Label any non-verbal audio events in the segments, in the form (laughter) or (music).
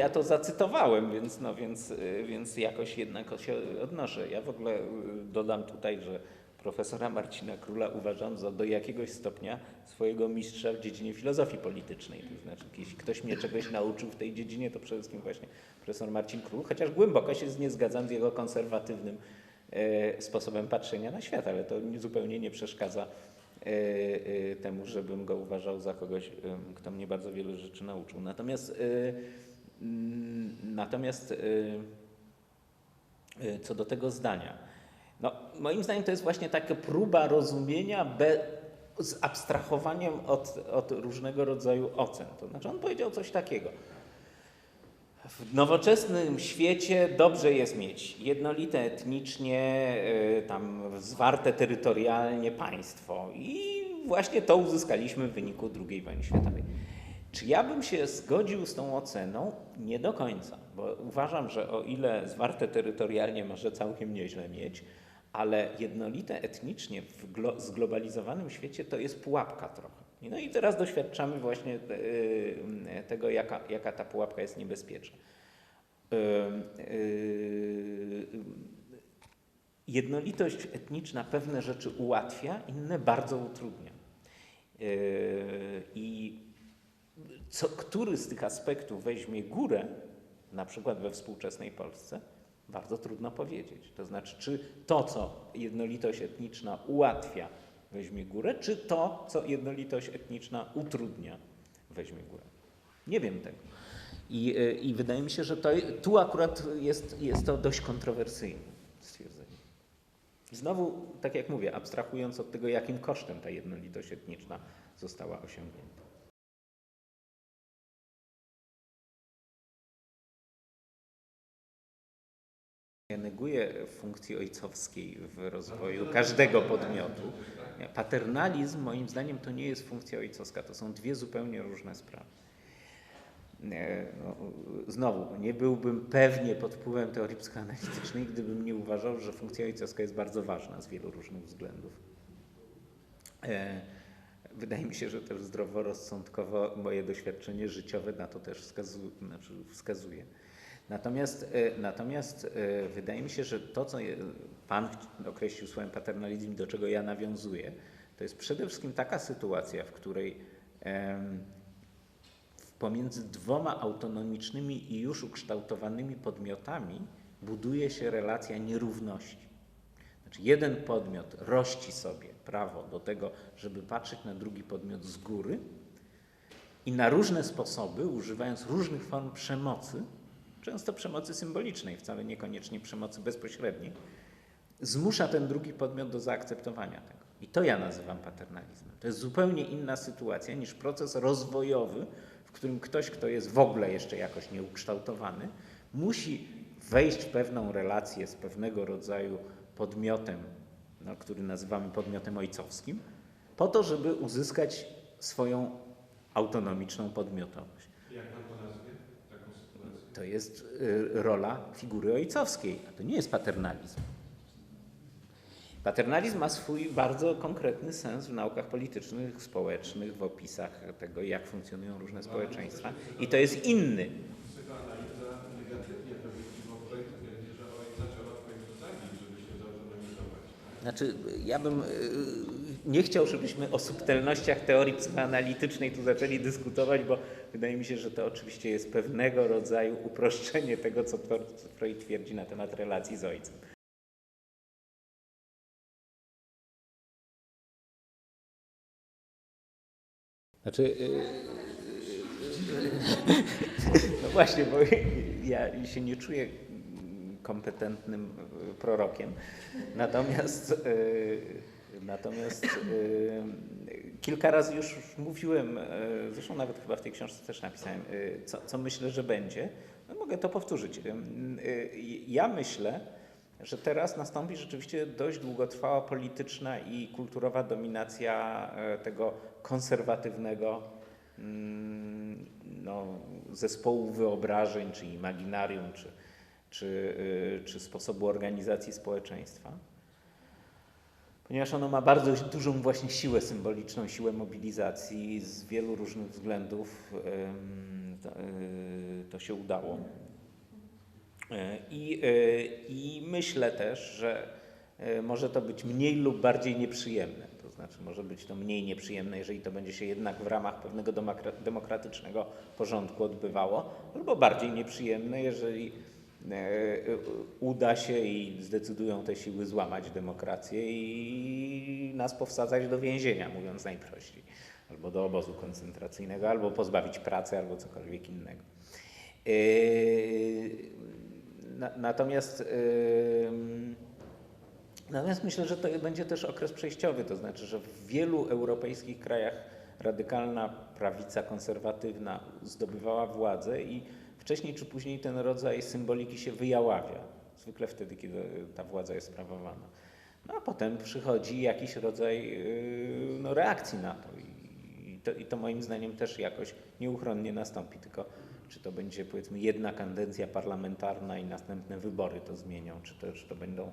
ja to zacytowałem, więc, no, więc, więc jakoś jednak się odnoszę. Ja w ogóle dodam tutaj, że profesora Marcina Króla uważam za do jakiegoś stopnia swojego mistrza w dziedzinie filozofii politycznej. To znaczy, jeśli ktoś mnie czegoś nauczył w tej dziedzinie, to przede wszystkim właśnie profesor Marcin Król, chociaż głęboko się nie zgadzam z jego konserwatywnym e, sposobem patrzenia na świat, ale to zupełnie nie przeszkadza e, e, temu, żebym go uważał za kogoś, kto mnie bardzo wiele rzeczy nauczył. Natomiast, mm, natomiast co do tego zdania, no, moim zdaniem to jest właśnie taka próba rozumienia be, z abstrahowaniem od, od różnego rodzaju ocen. To znaczy on powiedział coś takiego. W nowoczesnym świecie dobrze jest mieć jednolite etnicznie, y, tam zwarte terytorialnie państwo i właśnie to uzyskaliśmy w wyniku II wojny światowej. Czy ja bym się zgodził z tą oceną? Nie do końca, bo uważam, że o ile zwarte terytorialnie może całkiem nieźle mieć, ale jednolite etnicznie w glo zglobalizowanym świecie to jest pułapka trochę. No i teraz doświadczamy właśnie e, tego, jaka, jaka ta pułapka jest niebezpieczna. E, e, jednolitość etniczna pewne rzeczy ułatwia, inne bardzo utrudnia. I co, który z tych aspektów weźmie górę, na przykład we współczesnej Polsce, bardzo trudno powiedzieć. To znaczy, czy to, co jednolitość etniczna ułatwia, weźmie górę, czy to, co jednolitość etniczna utrudnia, weźmie górę. Nie wiem tego. I, e, i wydaje mi się, że to, tu akurat jest, jest to dość kontrowersyjne stwierdzenie. Znowu, tak jak mówię, abstrahując od tego, jakim kosztem ta jednolitość etniczna została osiągnięta. Neguje funkcji ojcowskiej w rozwoju każdego podmiotu. Paternalizm moim zdaniem to nie jest funkcja ojcowska, to są dwie zupełnie różne sprawy. No, znowu, nie byłbym pewnie pod wpływem teorii psychoanalitycznej, gdybym nie uważał, że funkcja ojcowska jest bardzo ważna z wielu różnych względów. E, wydaje mi się, że też zdroworozsądkowo moje doświadczenie życiowe na to też wskazuje. Znaczy wskazuje. Natomiast, e, natomiast e, wydaje mi się, że to, co Pan określił swoim paternalizmem, do czego ja nawiązuję, to jest przede wszystkim taka sytuacja, w której pomiędzy dwoma autonomicznymi i już ukształtowanymi podmiotami buduje się relacja nierówności. Znaczy, jeden podmiot rości sobie prawo do tego, żeby patrzeć na drugi podmiot z góry i na różne sposoby, używając różnych form przemocy, często przemocy symbolicznej, wcale niekoniecznie przemocy bezpośredniej, zmusza ten drugi podmiot do zaakceptowania tego. I to ja nazywam paternalizmem. To jest zupełnie inna sytuacja niż proces rozwojowy, w którym ktoś, kto jest w ogóle jeszcze jakoś nieukształtowany, musi wejść w pewną relację z pewnego rodzaju podmiotem, no, który nazywamy podmiotem ojcowskim, po to, żeby uzyskać swoją autonomiczną podmiotowość to jest y, rola figury ojcowskiej, a to nie jest paternalizm. Paternalizm ma swój bardzo konkretny sens w naukach politycznych, społecznych, w opisach tego, jak funkcjonują różne społeczeństwa i to jest inny. Znaczy, ja bym y, nie chciał, żebyśmy o subtelnościach teorii psychoanalitycznej tu zaczęli dyskutować, bo wydaje mi się, że to oczywiście jest pewnego rodzaju uproszczenie tego, co Freud twierdzi na temat relacji z ojcem. Znaczy, y, no właśnie, bo ja się nie czuję kompetentnym prorokiem. Natomiast y, Natomiast y, kilka razy już mówiłem, y, zresztą nawet chyba w tej książce też napisałem, y, co, co myślę, że będzie. No, mogę to powtórzyć. Y, ja myślę, że teraz nastąpi rzeczywiście dość długotrwała polityczna i kulturowa dominacja e, tego konserwatywnego mm, no, zespołu wyobrażeń, czy imaginarium, czy, czy, czy sposobu organizacji społeczeństwa. Ponieważ ono ma bardzo dużą właśnie siłę symboliczną, siłę mobilizacji z wielu różnych względów e, to się udało. E, I, e, I myślę też, że może to być mniej lub bardziej nieprzyjemne. To znaczy, może być to mniej nieprzyjemne, jeżeli to będzie się jednak w ramach pewnego demokra- demokratycznego porządku odbywało, albo bardziej nieprzyjemne, jeżeli uda się i zdecydują te siły złamać demokrację i nas powsadzać do więzienia, mówiąc najprościej, albo do obozu koncentracyjnego, albo pozbawić pracy, albo cokolwiek innego. Na- Natomiast, natomiast myślę, że to będzie też okres przejściowy, to znaczy, że w wielu europejskich krajach radykalna prawica konserwatywna zdobywała władzę i wcześniej czy później ten rodzaj symboliki się wyjaławia, zwykle wtedy, kiedy ta władza jest sprawowana. No a potem przychodzi jakiś rodzaj yy, no, reakcji na to. I, to i to moim zdaniem też jakoś nieuchronnie nastąpi, tylko czy to będzie powiedzmy jedna kadencja parlamentarna i następne wybory to zmienią, czy czy to będą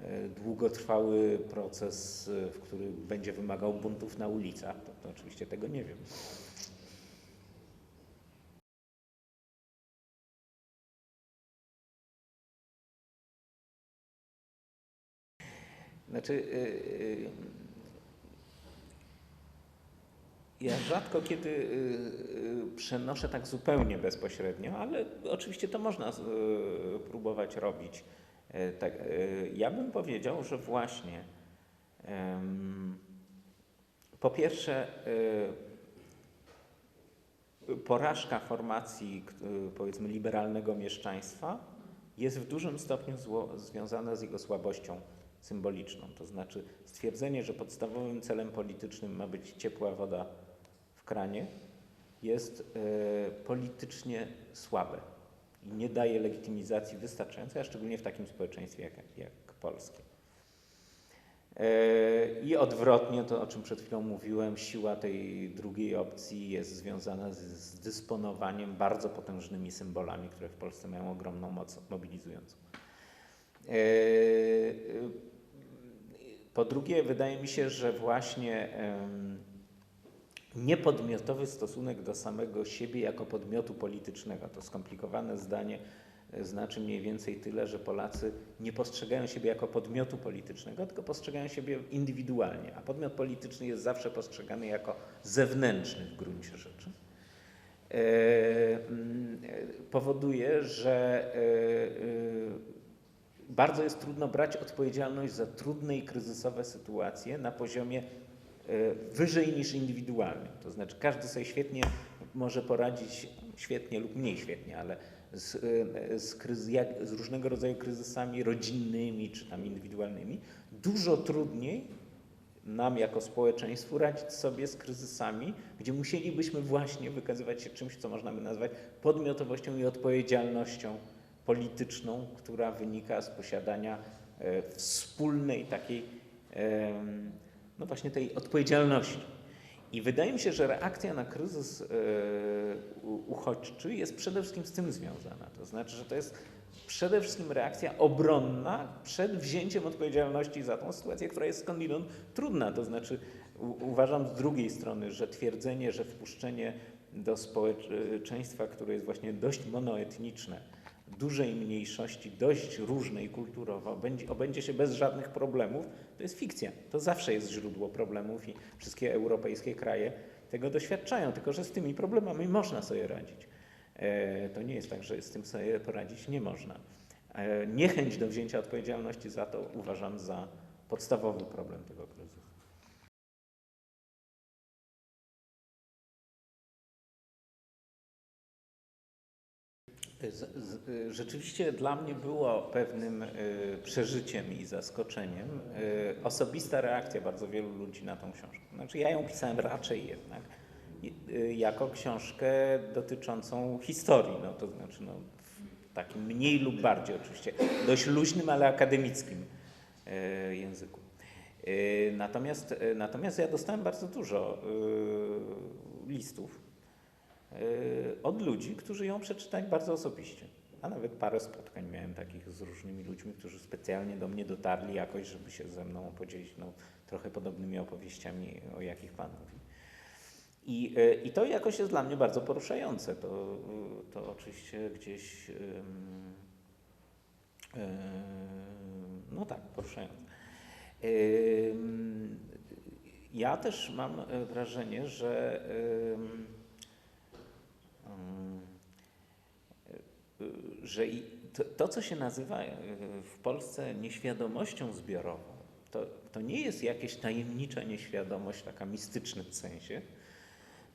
e, długotrwały proces, e, w który będzie wymagał buntów na ulicach, to, to oczywiście tego nie wiem. Znaczy, y, y, ja rzadko kiedy y, przenoszę tak zupełnie bezpośrednio, ale oczywiście to można próbować robić. Y, Tak, y, ja bym powiedział, że właśnie po pierwsze y, porażka formacji powiedzmy liberalnego mieszczaństwa jest w dużym stopniu zło, związana z jego słabością symboliczną. To znaczy stwierdzenie, że podstawowym celem politycznym ma być ciepła woda w kranie jest e, politycznie słabe i nie daje legitymizacji wystarczającej, a szczególnie w takim społeczeństwie jak, jak polskie. E, I odwrotnie, to o czym przed chwilą mówiłem, siła tej drugiej opcji jest związana z, z dysponowaniem bardzo potężnymi symbolami, które w Polsce mają ogromną moc mobilizującą. E, Po drugie, wydaje mi się, że właśnie niepodmiotowy stosunek do samego siebie jako podmiotu politycznego, to skomplikowane zdanie e, znaczy mniej więcej tyle, że Polacy nie postrzegają siebie jako podmiotu politycznego, tylko postrzegają siebie indywidualnie, a podmiot polityczny jest zawsze postrzegany jako zewnętrzny w gruncie rzeczy. E, e, powoduje, że bardzo jest trudno brać odpowiedzialność za trudne i kryzysowe sytuacje na poziomie e, wyżej niż indywidualnym. To znaczy każdy sobie świetnie może poradzić, świetnie lub mniej świetnie, ale z, e, z, kryzy, jak, z różnego rodzaju kryzysami rodzinnymi czy tam indywidualnymi. Dużo trudniej nam jako społeczeństwu radzić sobie z kryzysami, gdzie musielibyśmy właśnie wykazywać się czymś, co można by nazwać podmiotowością i odpowiedzialnością polityczną, która wynika z posiadania e, wspólnej takiej, no właśnie tej odpowiedzialności. I wydaje mi się, że reakcja na kryzys e, uchodźczy jest przede wszystkim z tym związana. To znaczy, że to jest przede wszystkim reakcja obronna przed wzięciem odpowiedzialności za tą sytuację, która jest skądinąd trudna. To znaczy, uważam z drugiej strony, że twierdzenie, że wpuszczenie do społeczeństwa, które jest właśnie dość monoetniczne, dużej mniejszości, dość różnej kulturowo, będzie, obędzie się bez żadnych problemów, to jest fikcja. To zawsze jest źródło problemów i wszystkie europejskie kraje tego doświadczają, tylko że z tymi problemami można sobie radzić. E, To nie jest tak, że z tym sobie poradzić nie można. E, Niechęć do wzięcia odpowiedzialności za to uważam za podstawowy problem tego kryzysu. Rzeczywiście dla mnie było pewnym y, przeżyciem i zaskoczeniem y, osobista reakcja bardzo wielu ludzi na tą książkę. Znaczy ja ją pisałem raczej jednak y, jako książkę dotyczącą historii, no to znaczy no, w takim mniej lub bardziej oczywiście dość luźnym, ale akademickim języku. Natomiast, natomiast ja dostałem bardzo dużo listów od ludzi, którzy ją przeczytali bardzo osobiście. a nawet parę spotkań miałem takich z różnymi ludźmi, którzy specjalnie do mnie dotarli jakoś, żeby się ze mną podzielić no, trochę podobnymi opowieściami, o jakich Pan mówi. I, e, I to jakoś jest dla mnie bardzo poruszające. To, to oczywiście gdzieś. No tak, poruszające. Ja też mam e, wrażenie, że y, że to, to, co się nazywa y, w Polsce nieświadomością zbiorową, to, to nie jest jakaś tajemnicza nieświadomość, taka mistycznym sensie.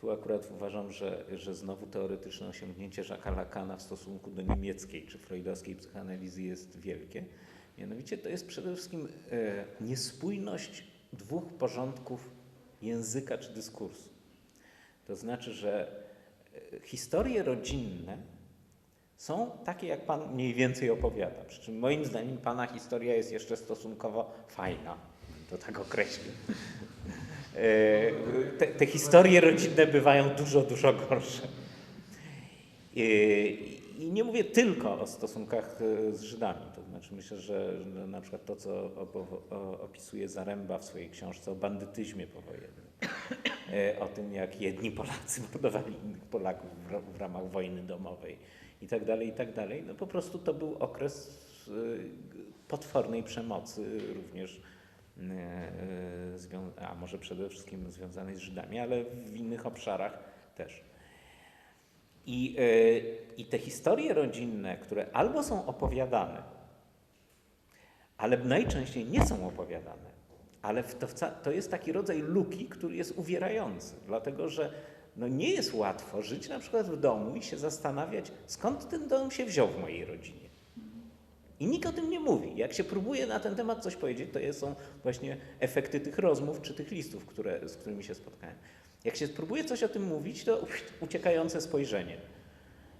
Tu akurat uważam, że, że znowu teoretyczne osiągnięcie Jacques'a Lacana w stosunku do niemieckiej czy freudowskiej psychoanalizy jest wielkie. Mianowicie to jest przede wszystkim e, niespójność dwóch porządków języka czy dyskursu. To znaczy, że e, historie rodzinne są takie, jak Pan mniej więcej opowiada. Przy czym moim zdaniem Pana historia jest jeszcze stosunkowo fajna, to tak określę. E, Te, te historie rodzinne bywają dużo, dużo gorsze. E, I nie mówię tylko o stosunkach e, z Żydami. To znaczy myślę, że na przykład to, co opisuje Zaręba w swojej książce o bandytyzmie powojennym, o tym, jak jedni Polacy (laughs) mordowali innych Polaków w, ra- w ramach wojny domowej i tak dalej, i tak dalej. No po prostu to był okres e, potwornej przemocy również e, a może przede wszystkim związanej z Żydami, ale w innych obszarach też. I, e, I te historie rodzinne, które albo są opowiadane, ale najczęściej nie są opowiadane, ale to, to jest taki rodzaj luki, który jest uwierający, dlatego że no nie jest łatwo żyć na przykład w domu i się zastanawiać, skąd ten dom się wziął w mojej rodzinie. I nikt o tym nie mówi. Jak się próbuje na ten temat coś powiedzieć, to są właśnie efekty tych rozmów czy tych listów, które, z którymi się spotkałem. Jak się próbuje coś o tym mówić, to uciekające spojrzenie.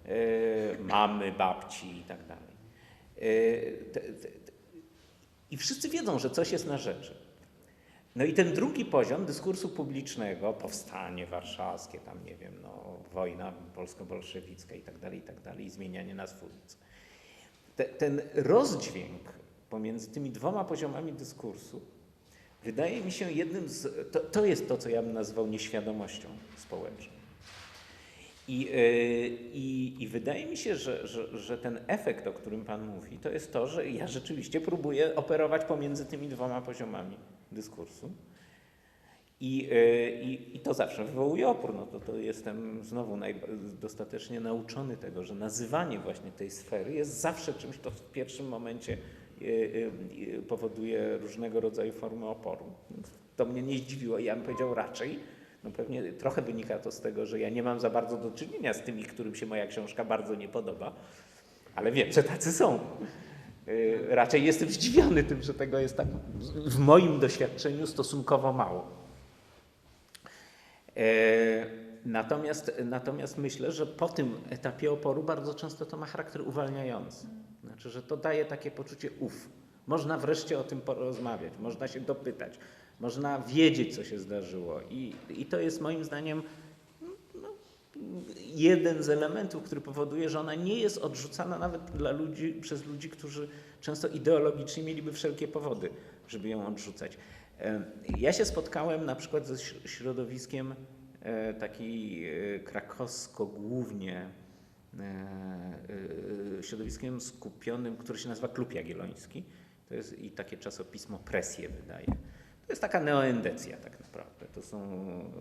Yy, mamy, babci i tak dalej. Yy, te, te, te, I wszyscy wiedzą, że coś jest na rzeczy. No i ten drugi poziom dyskursu publicznego, powstanie warszawskie, tam nie wiem, no, wojna polsko-bolszewicka i tak dalej, i tak dalej, zmienianie nazw ulic. Te, ten rozdźwięk pomiędzy tymi dwoma poziomami dyskursu wydaje mi się jednym z. To, to jest to, co ja bym nazwał nieświadomością społeczną. I, yy, i, i wydaje mi się, że, że, że ten efekt, o którym Pan mówi, to jest to, że ja rzeczywiście próbuję operować pomiędzy tymi dwoma poziomami dyskursu. I, yy, i, I to zawsze wywołuje opór. No to, to jestem znowu naj, dostatecznie nauczony tego, że nazywanie właśnie tej sfery jest zawsze czymś, to w pierwszym momencie yy, powoduje różnego rodzaju formy oporu. To mnie nie zdziwiło. Ja bym powiedział raczej, no pewnie trochę wynika to z tego, że ja nie mam za bardzo do czynienia z tymi, którym się moja książka bardzo nie podoba, ale wiem, że tacy są. Yy, Raczej jestem zdziwiony tym, że tego jest tak w moim doświadczeniu stosunkowo mało. E, Natomiast, natomiast myślę, że po tym etapie oporu bardzo często to ma charakter uwalniający. Znaczy, że to daje takie poczucie uf. Można wreszcie o tym porozmawiać, można się dopytać, można wiedzieć, co się zdarzyło. I, i to jest moim zdaniem no, jeden z elementów, który powoduje, że ona nie jest odrzucana nawet dla ludzi, przez ludzi, którzy często ideologicznie mieliby wszelkie powody, żeby ją odrzucać. E, Ja się spotkałem na przykład ze śr- środowiskiem e, taki e, krakowsko głównie środowiskiem skupionym, które się nazywa Klub Jagielloński. To jest i takie czasopismo Presję wydaje. To jest taka neoendecja tak naprawdę. To są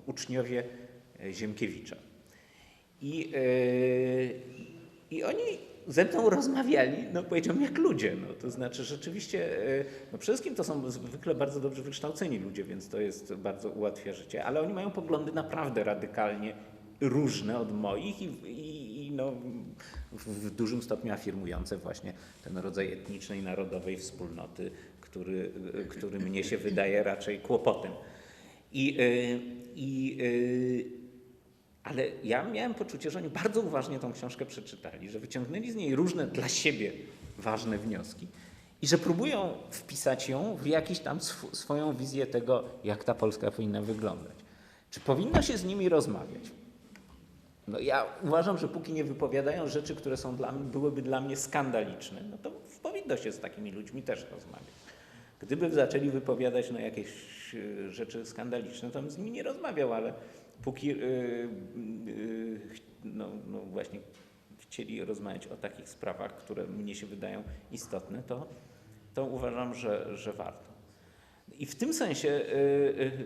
uczniowie e, Ziemkiewicza. I, e, I oni ze mną rozmawiali, no powiedziałbym, jak ludzie. No, to znaczy rzeczywiście, e, no przede wszystkim to są zwykle bardzo dobrze wykształceni ludzie, więc to jest bardzo ułatwia życie, ale oni mają poglądy naprawdę radykalnie różne od moich i, i, i no, w, w dużym stopniu afirmujące właśnie ten rodzaj etnicznej, narodowej wspólnoty, który, który mnie się wydaje raczej kłopotem. I, e, i e, ale ja miałem poczucie, że oni bardzo uważnie tą książkę przeczytali, że wyciągnęli z niej różne dla siebie ważne wnioski i że próbują wpisać ją w jakiś tam sw- swoją wizję tego, jak ta Polska powinna wyglądać. Czy powinno się z nimi rozmawiać? No ja uważam, że póki nie wypowiadają rzeczy, które są dla mnie, byłyby dla mnie skandaliczne, no to powinno się z takimi ludźmi też rozmawiać. Gdyby zaczęli wypowiadać no, jakieś y, rzeczy skandaliczne, to bym z nimi nie rozmawiał, ale póki y, y, ch- no, no właśnie chcieli rozmawiać o takich sprawach, które mnie się wydają istotne, to, to uważam, że, że warto. I w tym sensie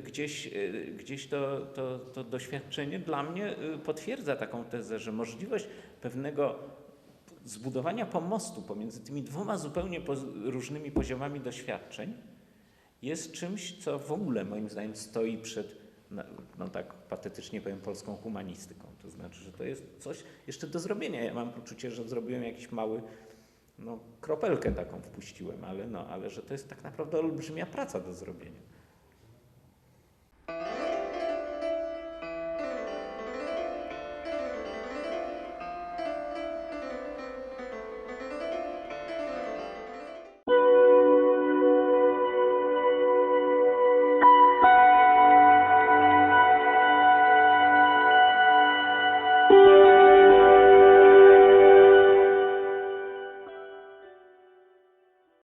gdzieś, gdzieś to, to, to doświadczenie dla mnie potwierdza taką tezę, że możliwość pewnego zbudowania pomostu pomiędzy tymi dwoma zupełnie różnymi poziomami doświadczeń jest czymś, co w ogóle moim zdaniem stoi przed, no, no tak patetycznie powiem, polską humanistyką. To znaczy, że to jest coś jeszcze do zrobienia. Ja mam poczucie, że zrobiłem jakiś mały, no kropelkę taką wpuściłem, ale, no, ale że to jest tak naprawdę olbrzymia praca do zrobienia.